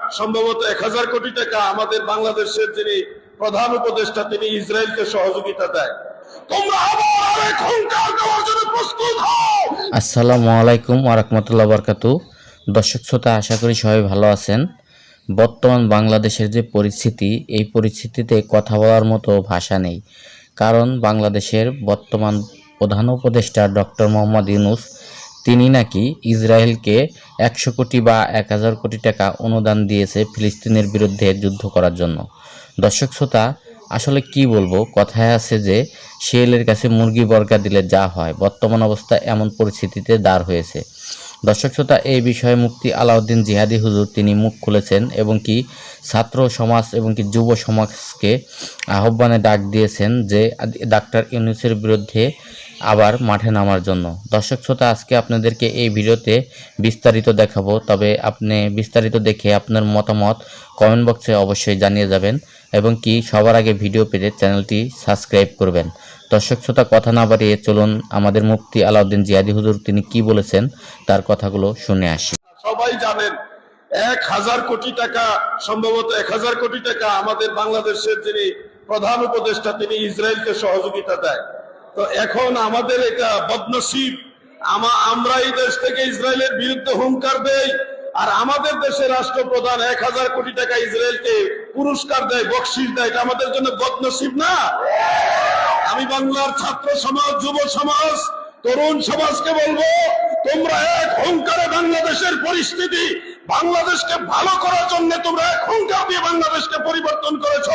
সম্ভবত এক হাজার কোটি টাকা আমাদের বাংলাদেশের যিনি প্রধান উপদেষ্টা, তিনি ইসরায়েলকে সহযোগিতা দেয়। আসসালামু আলাইকুম আরহামতুল্লাহ বরকাতু দর্শক শ্রোতা, আশা করি সবাই ভালো আছেন। বর্তমান বাংলাদেশের যে পরিস্থিতি, এই পরিস্থিতিতে কথা বলার মতো ভাষা নেই। কারণ বাংলাদেশের বর্তমান প্রধান উপদেষ্টা ডক্টর মোহাম্মদ ইউনুস তিনি নাকি ইসরায়েলকে একশো কোটি বা এক হাজার কোটি টাকা অনুদান দিয়েছে ফিলিস্তিনের বিরুদ্ধে যুদ্ধ করার জন্য। দর্শক শ্রোতা, আসলে কি বলব? কথায় আছে যে শেলের কাছে মুরগি বর্গা দিলে যা হয়। বর্তমান অবস্থা এমন পরিস্থিতিতে দাঁড় হয়েছে। দর্শক শ্রোতা, এই বিষয়ে মুক্তি আলাউদ্দিন জিহাদি হুজুর তিনি মুখ খুলেছেন এবং কি ছাত্র সমাজ এবং কি যুব সমাজকে আহ্বানে ডাক দিয়েছেন যে ডাক্তার ইউনুসের বিরুদ্ধে আবার মাঠে নামার জন্য। দর্শক শ্রোতা, আজকে আপনাদেরকে এই ভিডিওতে বিস্তারিত দেখাবো, তবে আপনি বিস্তারিত দেখে আপনার মতামত কমেন্ট বক্সে অবশ্যই জানিয়ে যাবেন এবং কি সবার আগে ভিডিও পেতে চ্যানেলটি সাবস্ক্রাইব করবেন। দর্শক শ্রোতা, কথা না বাড়িয়ে চলুন আমাদের মুফতি আলাউদ্দিন জিয়াদি হুজুর, তিনি কি বলেছেন তার কথাগুলো শুনে আসি। সবাই জানেন, এক হাজার কোটি টাকা, সম্ভবত এক হাজার কোটি টাকা আমাদের বাংলাদেশের যিনি প্রধান উপদেষ্টা, তিনি ইসরায়েলকে সহযোগিতা দেয়। তো এখন আমাদের এটা বদনসিব। আমরা এই দেশ থেকে ইসরায়েলের বিরুদ্ধে হুঙ্কার দেই, আর আমাদের দেশের রাষ্ট্রপ্রধান এক হাজার কোটি টাকা ইসরায়েলকে পুরস্কার দেয় বকশিস দেয়, এটা আমাদের জন্য বদনসিব না? আমি বাংলার ছাত্র সমাজ, যুব সমাজ, তরুণ সমাজকে বলব, তোমরা এক হুঙ্কারে বাংলাদেশের পরিস্থিতি বাংলাদেশকে ভালো করার জন্য তোমরা এক হুঙ্কার দিয়ে বাংলাদেশকে পরিবর্তন করেছ।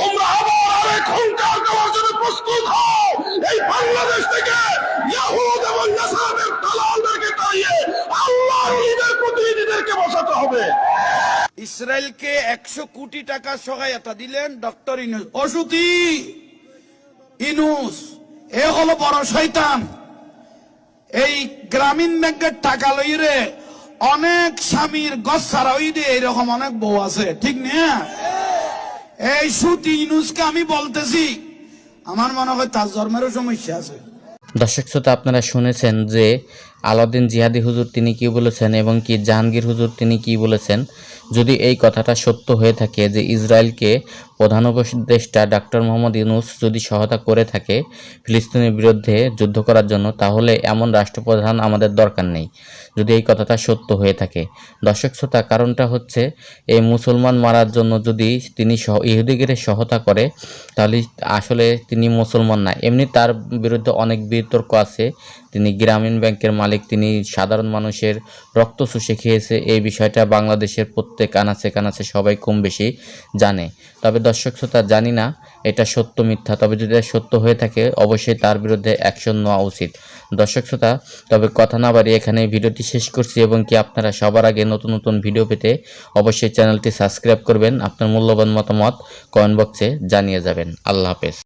তোমরা আবার আরেক হুঙ্কার দেওয়ার জন্য প্রস্তুত হও। এই বাংলাদেশ থেকে ইয়াহুদ এবং নাসারের দালালদেরকে তাড়িয়ে আল্লাহর ঈদের প্রতিনিধিদেরকে বসাতে হবে। ইসরায়েলকে একশো কোটি টাকা সহায়তা দিলেন ডক্টর ইনুস অসুতি ইনুস, এ হলো বড় শয়তান। এই গ্রামীণ ব্যাংকের টাকা লইরে অনেক স্বামীর ওই দিয়ে এরকম অনেক বউ আছে, ঠিক না? এই সুতি ইনুসকে আমি বলতেছি, আমার মনে হয় তার জন্মেরও সমস্যা আছে। দর্শক শ্রোতা, আপনারা শুনেছেন যে আলাউদ্দিন জিহাদি হুজুর তিনি কি বলেছেন এবং কি জাহাঙ্গীর হুজুর তিনি কি বলেছেন? যদি এই কথাটা সত্য হয়ে থাকে যে ইসরায়েলকে প্রধান উপদেষ্টা ডাক্তার মোহাম্মদ ইউনুস যদি সহায়তা করে থাকে ফিলিস্তিনের বিরুদ্ধে যুদ্ধ করার জন্য, তাহলে এমন রাষ্ট্রপ্রধান আমাদের দরকার নেই। যদি এই কথাটা সত্য হয়ে থাকে। দর্শক শ্রোতা, কারণটা হচ্ছে এই মুসলমান মারার জন্য যদি তিনি ইহুদিগের সহায়তা করে, তাহলে আসলে তিনি মুসলমান না। এমনি তার বিরুদ্ধে অনেক বিতর্ক আছে। তিনি গ্রামীণ ব্যাংকের মালিক, তিনি সাধারণ মানুষের রক্ত শুষে খেয়েছে। এই বিষয়টা বাংলাদেশের প্রত্যেক আনাচে কানাচে সবাই কম বেশি জানে। তবে দর্শক শ্রোতা, জানি না এটা সত্য, মিথ্যা, তবে যদি সত্য হয়ে থাকে, অবশ্যই তার বিরুদ্ধে অ্যাকশন নেওয়া উচিত। দর্শক শ্রোতা, তবে কথা না বাড়িয়ে এখানে ভিডিওটি শেষ করছি এবং কি আপনারা সবার আগে নতুন নতুন ভিডিও পেতে অবশ্যই চ্যানেলটি সাবস্ক্রাইব করবেন। আপনার মূল্যবান মতামত কমেন্ট বক্সে জানিয়ে যাবেন। আল্লাহ হাফেজ।